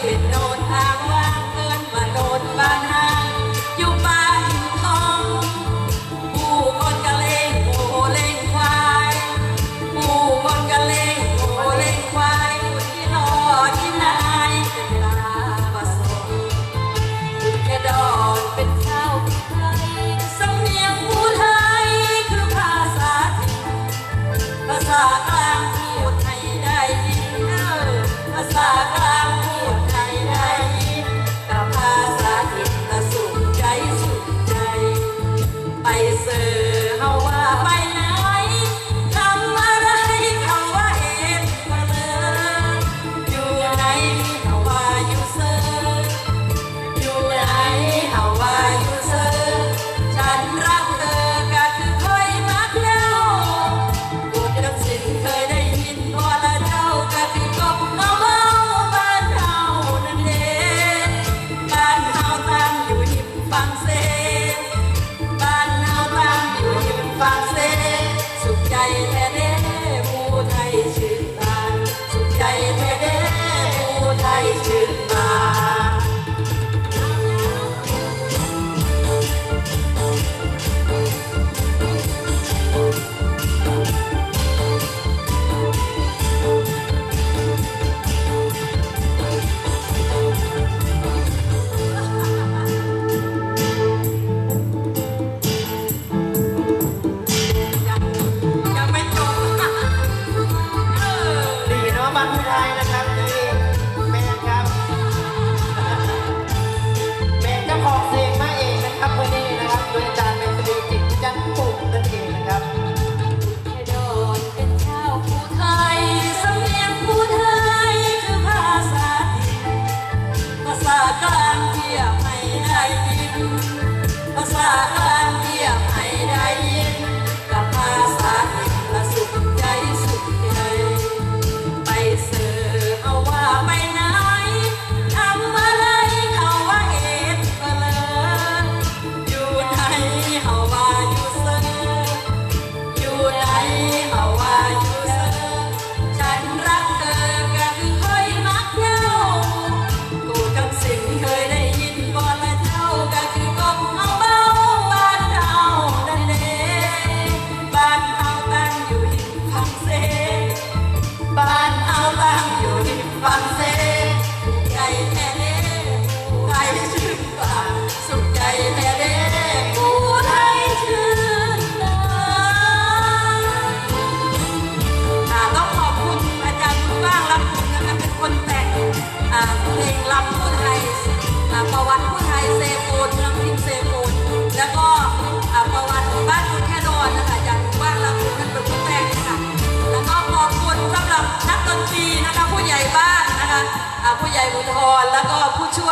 เป็นโดนทางว่า and ยไม่ได้ยินภาษา นทีนะคะผู้ใหญ่บ้านนะคะผู้ใหญ่บุญทธรแล้วก็ผู้ช่วย